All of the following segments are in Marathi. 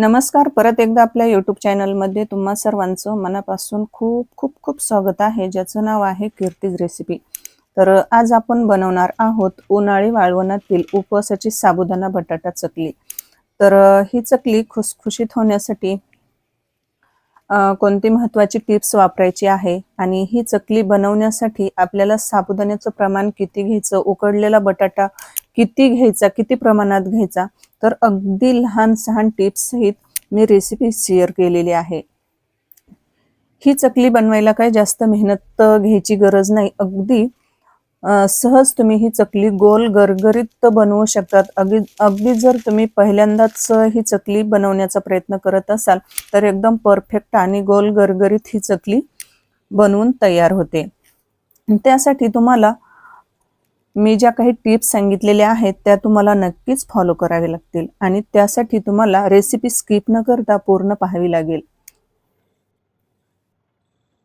नमस्कार. परत एकदा आपल्या यूट्यूब चॅनलमध्ये तुम्हा सर्वांचं मनापासून खूप खूप खूप स्वागत आहे. ज्याचं नाव आहे कीर्तीज रेसिपी तर आज आपण बनवणार आहोत उन्हाळी वाळवणातील उपवासाची साबुदाणा बटाटा चकली. तर ही चकली खुसखुशीत होण्यासाठी कोणती महत्त्वाची टिप्स वापरायची आहे? आणि ही चकली बनवण्यासाठी आपल्याला साबुदाण्याचं प्रमाण किती घ्यायचं? उकडलेला बटाटा किती घ्यायचा किती प्रमाणात घ्यायचा तर अगदी लहान सहान टिप्स सहित मी रेसिपी शेअर केलेली आहे. ही चकली बनवायला काय जास्त मेहनत घ्यायची गरज नाही. अगदी सहज तुम्ही ही चकली गोल गरगरीत बनवू शकतात. अगदी अगदी जर तुम्ही पहिल्यांदाच ही चकली बनवण्याचा प्रयत्न करत असाल तर एकदम परफेक्ट आणि गोल गरगरीत ही चकली बनवून तयार होते. त्यासाठी तुम्हाला मी ज्या काही टिप्स सांगितलेल्या आहेत त्या तुम्हाला नक्कीच फॉलो करावे लागतील आणि त्यासाठी तुम्हाला रेसिपी स्किप न करता पूर्ण पाहावी लागेल.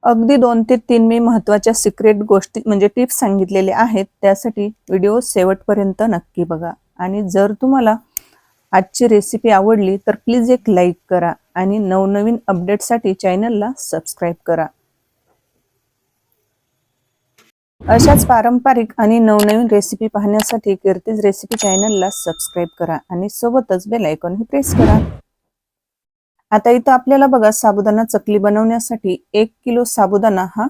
अगदी दोन ते तीन मी महत्त्वाच्या सिक्रेट गोष्टी म्हणजे टिप्स सांगितलेले आहेत त्यासाठी व्हिडिओ शेवटपर्यंत नक्की बघा. आणि जर तुम्हाला आजची रेसिपी आवडली तर प्लीज एक लाईक करा आणि नवनवीन अपडेटसाठी चॅनलला सबस्क्राईब करा. अशाच पारंपरिक आणि नवनवीन रेसिपी पाहण्यासाठी कीर्तीज रेसिपी चॅनलला सबस्क्राईब करा आणि सोबतच बेल आयकॉनही प्रेस करा. आता इथं आपल्याला बघा साबुदाणा चकली बनवण्यासाठी एक किलो साबुदाणा हा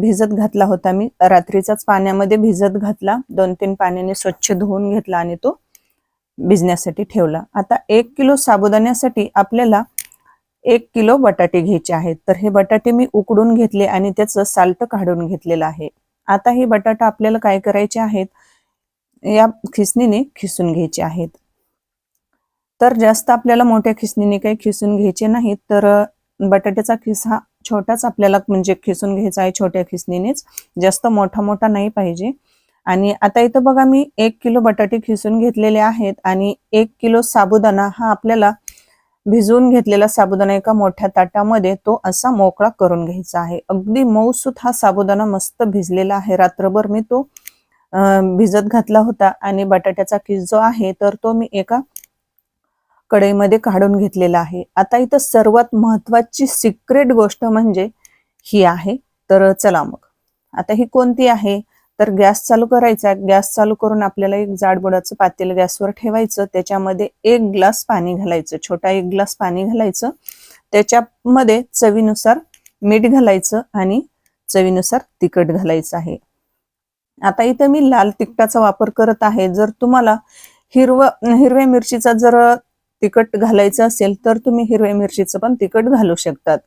भिजत घातला होता मी. रात्रीचाच पाण्यामध्ये भिजत घातला. दोन तीन पाण्याने स्वच्छ धुवून घेतला आणि तो भिजण्यासाठी ठेवला. आता एक किलो साबुदाण्यासाठी आपल्याला एक किलो बटाटे घ्यायचे आहेत. तर हे बटाटे मी उकडून घेतले आणि त्याचं साल्ट काढून घेतलेलं आहे. आता हे बटाटा आपल्याला काय करायचे आहेत? या खिसणीने खिसून घ्यायचे आहेत. तर जास्त आपल्याला मोठ्या खिसणीने काही खिसून घ्यायचे नाहीत तर बटाट्याचा खिस हा छोटाच आपल्याला म्हणजे खिसून घ्यायचा आहे छोट्या खिसणीनेच. जास्त मोठा मोठा नाही पाहिजे. आणि आता इथं बघा मी एक किलो बटाटे खिसून घेतलेले आहेत आणि एक किलो साबुदाणा हा आपल्याला भिजवून घेतलेला साबुदाणा एका मोठ्या ताटामध्ये तो असा मोकळा करून घ्यायचा आहे. अगदी मऊसूत हा साबुदाणा मस्त भिजलेला आहे. रात्रभर मी तो भिजत घातला होता आणि बटाट्याचा किस जो आहे तर तो मी एका कढईमध्ये काढून घेतलेला आहे. आता इथं सर्वात महत्वाची सिक्रेट गोष्ट म्हणजे ही आहे. तर चला मग. आता ही कोणती आहे? तर गॅस चालू करायचा. गॅस चालू करून आपल्याला एक जाडबुडाचं पातेल गॅसवर ठेवायचं. त्याच्यामध्ये एक ग्लास पाणी घालायचं. छोटा एक ग्लास पाणी घालायचं. त्याच्यामध्ये चवीनुसार मीठ घालायचं आणि चवीनुसार तिखट घालायचं आहे. आता इथं मी लाल तिखटाचा वापर करत आहे. जर तुम्हाला हिरव हिरव्या मिरचीचा जर तिखट घालायचं असेल तर तुम्ही हिरव्या मिरचीचं पण तिखट घालू शकतात.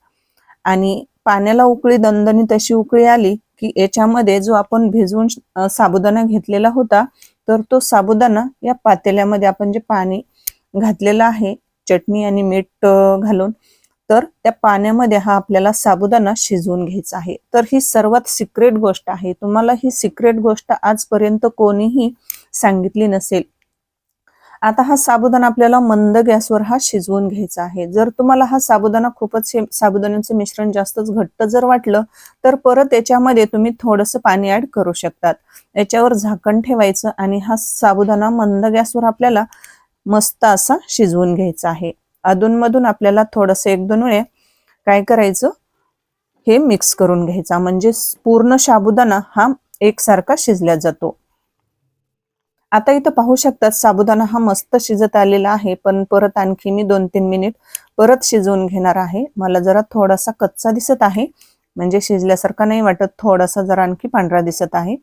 आणि पाण्याला उकळी दणदणी तशी उकळी आली की याच्यामध्ये जो आपण भिजवून साबुदाणा घेतलेला होता तर तो साबुदाणा या पातेल्यामध्ये आपण जे पाणी घातलेलं आहे चटणी आणि मीठ घालून तर त्या पाण्यामध्ये हा आपल्याला साबुदाणा शिजवून घ्यायचा आहे. तर ही सर्वात सिक्रेट गोष्ट आहे. तुम्हाला ही सिक्रेट गोष्ट आजपर्यंत कोणीही सांगितली नसेल. आता हा साबुदाणा आपल्याला मंद गॅसवर हा शिजवून घ्यायचा आहे. जर तुम्हाला हा साबुदाणा खूपच साबुदाण्याचं मिश्रण जास्तच घट्ट जर वाटलं तर परत याच्यामध्ये तुम्ही थोडंसं पाणी ऍड करू शकतात. याच्यावर झाकण ठेवायचं आणि हा साबुदाणा मंद गॅसवर आपल्याला मस्त असा शिजवून घ्यायचा आहे. अधूनमधून आपल्याला थोडंसं एक दोन वेळे काय करायचं? हे मिक्स करून घ्यायचा. म्हणजे पूर्ण साबुदाणा हा एकसारखा शिजल्या जातो. आता इथं पाहू शकतात साबुदाणा हा मस्त शिजत आलेला आहे पण परत आणखी मी दोन तीन मिनिट परत शिजवून घेणार आहे. मला जरा थोडासा कच्चा दिसत आहे म्हणजे शिजल्यासारखा नाही वाटत थोडासा जरा आणखी पांढरा दिसत आहे.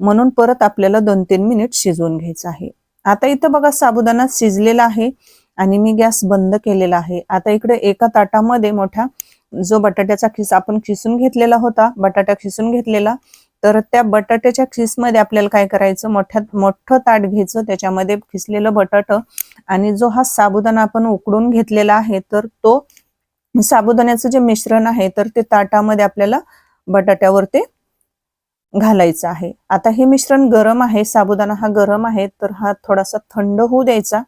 म्हणून परत आपल्याला दोन तीन मिनिट शिजवून घ्यायचं आहे. आता इथं बघा साबुदाणा शिजलेला आहे आणि मी गॅस बंद केलेला आहे. आता इकडे एका ताटामध्ये मोठा जो बटाट्याचा खिस आपण खिसून घेतलेला होता बटाटा खिसून घेतलेला तर त्या बटाट्याच्या खिसमध्ये आपल्याला काय करायचं? मोठ्यात मोठं ताट घ्यायचं त्याच्यामध्ये खिसलेलं बटाट आणि जो हा साबुदाणा आपण उकडून घेतलेला आहे तर तो साबुदाण्याचं जे मिश्रण आहे तर ते ताटामध्ये आपल्याला बटाट्यावर ते घालायचं आहे. आता हे मिश्रण गरम आहे साबुदाणा हा गरम आहे तर हा थोडासा थंड होऊ द्यायचा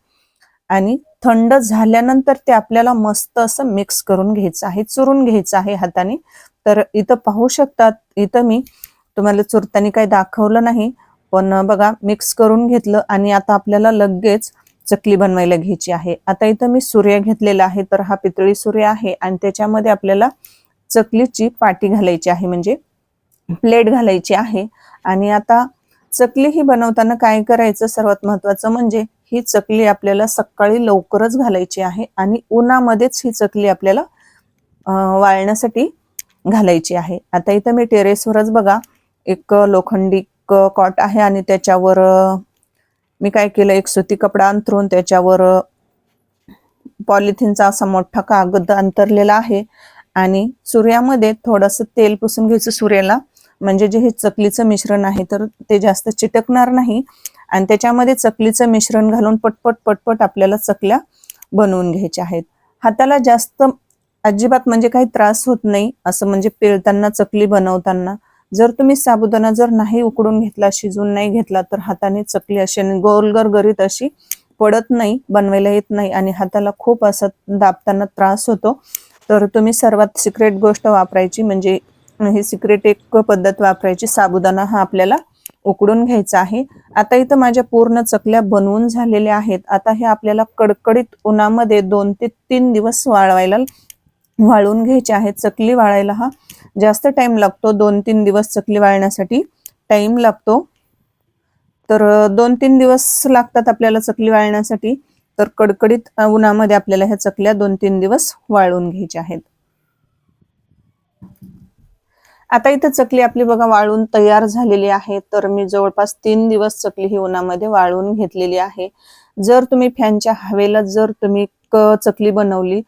आणि थंड झाल्यानंतर ते आपल्याला मस्त असं मिक्स करून घ्यायचं आहे चुरून घ्यायचं आहे हाताने. तर इथं पाहू शकतात इथं मी तुम्हाला चुरताना काही दाखवलं नाही पण बघा मिक्स करून घेतलं आणि आता आपल्याला लगेच चकली बनवायला घ्यायची आहे. आता इथं मी सूर्य घेतलेला आहे तर हा पितळी सूर्य आहे आणि त्याच्यामध्ये आपल्याला चकलीची पाटी घालायची आहे म्हणजे प्लेट घालायची आहे. आणि आता चकली ही बनवताना काय करायचं? सर्वात महत्वाचं म्हणजे ही चकली आपल्याला सकाळी लवकरच घालायची आहे आणि उन्हामध्येच ही चकली आपल्याला वाळण्यासाठी घालायची आहे. आता इथं मी टेरेसवरच बघा एक लोखंडी कॉट आहे आणि त्याच्यावर मी काय केलं एक सुती कपडा अंतरून त्याच्यावर पॉलिथिनचा असा मोठा कागद अंतरलेला आहे आणि सूर्यामध्ये थोडस तेल पुसून घ्यायचं सूर्याला. म्हणजे जे हे चकलीचं मिश्रण आहे तर ते जास्त चिटकणार नाही आणि त्याच्यामध्ये चकलीचं मिश्रण घालून पटपट पटपट आपल्याला चकल्या बनवून घ्यायच्या आहेत. हाताला जास्त अजिबात म्हणजे काही त्रास होत नाही असं म्हणजे पेळताना चकली बनवताना. जर तुम्ही साबुदाणा जर नाही उकडून घेतला शिजून नाही घेतला तर हाताने चकली अशी आणि गोलगर गरीत अशी पडत नाही बनवायला येत नाही आणि हाताला खूप असा दाबताना त्रास होतो. तर तुम्ही सर्वात सिक्रेट गोष्ट वापरायची म्हणजे ही सिक्रेट एक पद्धत वापरायची. साबुदाणा हा आपल्याला उकडून घ्यायचा आहे. आता इथं माझ्या पूर्ण चकल्या बनवून झालेल्या आहेत. आता हे आपल्याला कडकडीत उन्हामध्ये दोन ते तीन दिवस वाळवायला वाळून घ्यायचे आहेत चकली वाळायला हा. जास्त टाइम लागतो दोन तीन दिवस चकली वाळण्यासाठी. टाइम लागतो. तर दोन तीन दिवस लागतात आपल्याला चकली वाळण्यासाठी. तर कडकडीत उन्हामध्ये आपल्याला ह्या चकल्या दोन तीन दिवस वाळून घ्यायच्या आहेत. आता इथं चकली आपली बघा वाळून तयार झालेली आहे. तर मी जवळपास तीन दिवस चकली ही उन्हामध्ये वाळून घेतलेली आहे. जर तुम्ही फॅनच्या हवेला जर तुम्ही चकली बनवली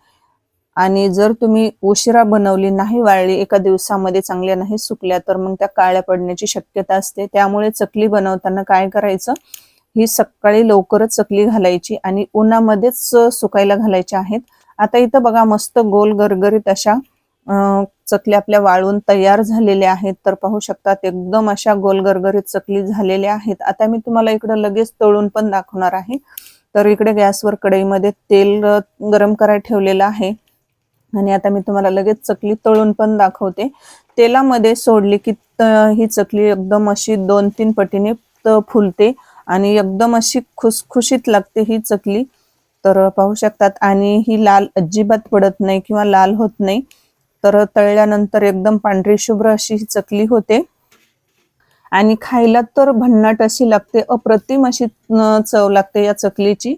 आणि जर तुम्ही उशिरा बनवली नाही वाळली एका दिवसामध्ये चांगल्या नाही सुकल्या तर मग त्या काळ्या पडण्याची शक्यता असते. त्यामुळे चकली बनवताना काय करायचं? ही सकाळी लवकरच चकली घालायची आणि उन्हामध्येच सुकायला घालायच्या आहेत. आता इथं बघा मस्त गोल गरगरीत अशा चकल्या आपल्या वाळून तयार झालेल्या आहेत. तर पाहू शकतात एकदम अशा गोल गरगरीत चकली झालेल्या आहेत. आता मी तुम्हाला इकडं लगेच तळून पण दाखवणार आहे. तर इकडे गॅसवर कढईमध्ये तेल गरम करायला ठेवलेलं आहे. आणि आता मी तुम्हाला लगेच चकली तळून पण दाखवते. तेलामध्ये सोडली की ही चकली एकदम अशी दोन तीन पटीने फुलते आणि एकदम अशी खुसखुशीत लागते ही चकली. तर पाहू शकतात आणि ही लाल अजिबात पडत नाही किंवा लाल होत नाही. तर तळल्यानंतर एकदम पांढरी शुभ्र अशी ही चकली होते. आणि खायला तर भन्नाट अशी लागते अप्रतिम अशी चव लागते या चकलीची.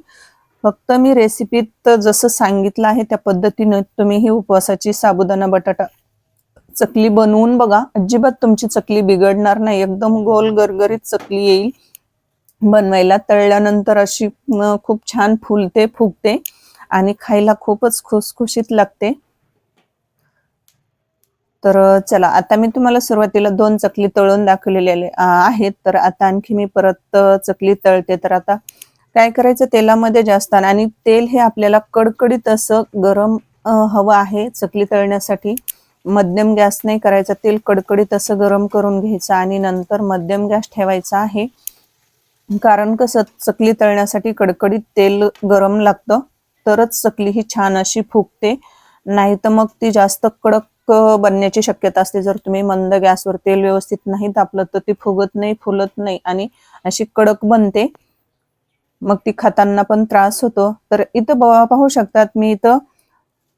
फक्त मी रेसिपीत जसं सांगितलं आहे त्या पद्धतीनं तुम्ही ही उपवासाची साबुदाणा बटाटा चकली बनवून बघा. अजिबात तुमची चकली बिघडणार नाही. एकदम गोल गरगरीत चकली येईल. बनवायला तळल्यानंतर अशी खूप छान फुलते फुगते आणि खायला खूपच खुसखुशीत लागते. तर चला आता मी तुम्हाला सुरुवातीला दोन चकली तळून दाखवलेले आहेत. तर आता आणखी मी परत चकली तळते. तर आता काय करायचं? तेलामध्ये जास्त आणि. तेल हे आपल्याला कडकडीत असं गरम हवं आहे चकली तळण्यासाठी. मध्यम गॅस नाही करायचा. तेल कडकडीत असं गरम करून घ्यायचं आणि नंतर मध्यम गॅस ठेवायचा आहे. कारण कसं? चकली तळण्यासाठी कडकडीत तेल गरम लागतं. तरच चकली ही छान अशी फुगते. नाही तर मग ती जास्त कडक बनण्याची शक्यता असते. जर तुम्ही मंद गॅसवर तेल व्यवस्थित नाही तापलं तर ती फुगत नाही फुलत नाही आणि अशी कडक बनते. मग ती खाताना पण त्रास होतो. तर इथं पाहू शकतात मी इथं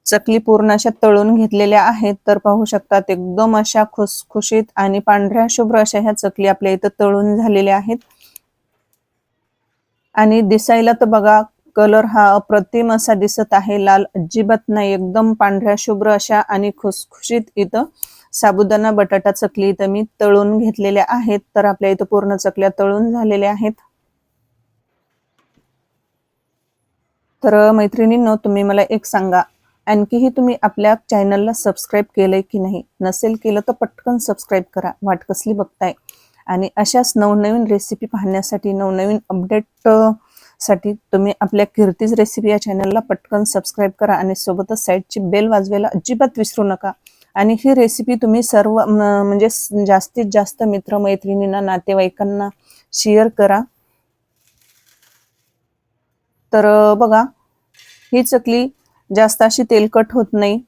चकली पूर्ण अशा तळून घेतलेल्या आहेत. तर पाहू शकतात एकदम अशा खुसखुशीत आणि पांढऱ्या शुभ्र अशा ह्या चकली आपल्या इथं तळून झालेल्या आहेत. आणि दिसायला तर बघा कलर हा अप्रतिम असा दिसत आहे. लाल अजिबात नाही एकदम पांढऱ्या शुभ्र अशा आणि खुसखुशीत इथं साबुदाणा बटाटा चकली इथं मी तळून घेतलेल्या आहेत. तर आपल्या इथं पूर्ण चकल्या तळून झालेल्या आहेत. तर मैत्रिणींनो तुम्ही मला एक सांगा आणखीही तुम्ही आपल्या चॅनलला सबस्क्राईब केलंय की नाही? नसेल केलं तर पटकन सबस्क्राईब करा. वाट कसली बघताय? आणि अशाच नवनवीन रेसिपी पाहण्यासाठी नवनवीन अपडेटसाठी तुम्ही आपल्या कीर्तीज रेसिपी या चॅनलला पटकन सबस्क्राईब करा आणि सोबतच साईडची बेल वाजवायला अजिबात विसरू नका. आणि ही रेसिपी तुम्ही सर्व म्हणजे जास्तीत जास्त मित्र मैत्रिणींना नातेवाईकांना शेअर करा. तर बघा ही चकली जास्त अशी तेलकट होत नाही.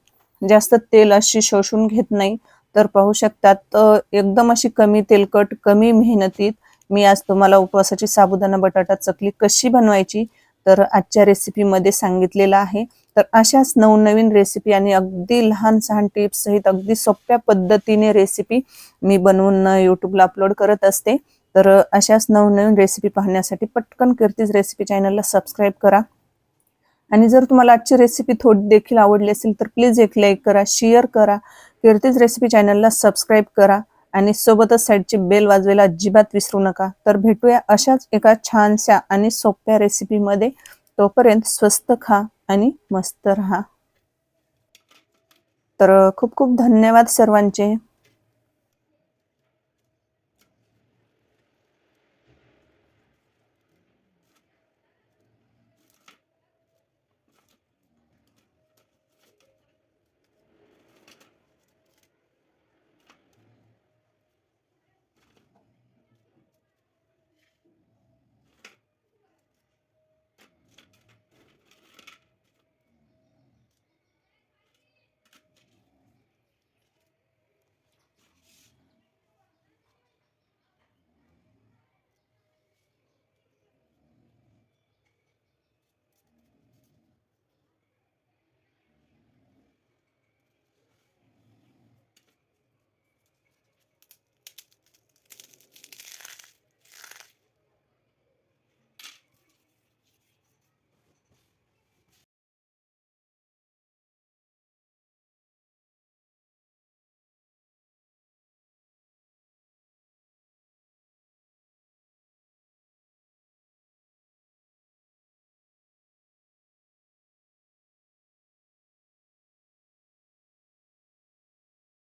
जास्त तेल अशी शोषून घेत नाही. तर पाहू शकतात एकदम अशी कमी तेलकट कमी मेहनतीत मी आज तुम्हाला उपवासाची साबुदाणा बटाटा चकली कशी बनवायची तर आजच्या रेसिपीमध्ये सांगितलेलं आहे. तर अशाच नवनवीन रेसिपी आणि अगदी लहान सहान टिप्स सहित अगदी सोप्या पद्धतीने रेसिपी मी बनवून यूट्यूबला अपलोड करत असते. तर अशाच नवनवीन रेसिपी पाहण्यासाठी पटकन कीर्तीज रेसिपी चॅनलला सबस्क्राईब करा. आणि जर तुम्हाला आजची रेसिपी थोडी देखील आवडली असेल तर प्लीज एक लाईक करा शेअर करा. कीर्तीज रेसिपी चॅनलला सबस्क्राईब करा आणि सोबतच साईडची बेल वाजवायला अजिबात विसरू नका. तर भेटूया अशाच एका छानशा आणि सोप्या रेसिपीमध्ये तोपर्यंत स्वस्त खा आणि मस्त राहा. तर खूप खूप धन्यवाद सर्वांचे.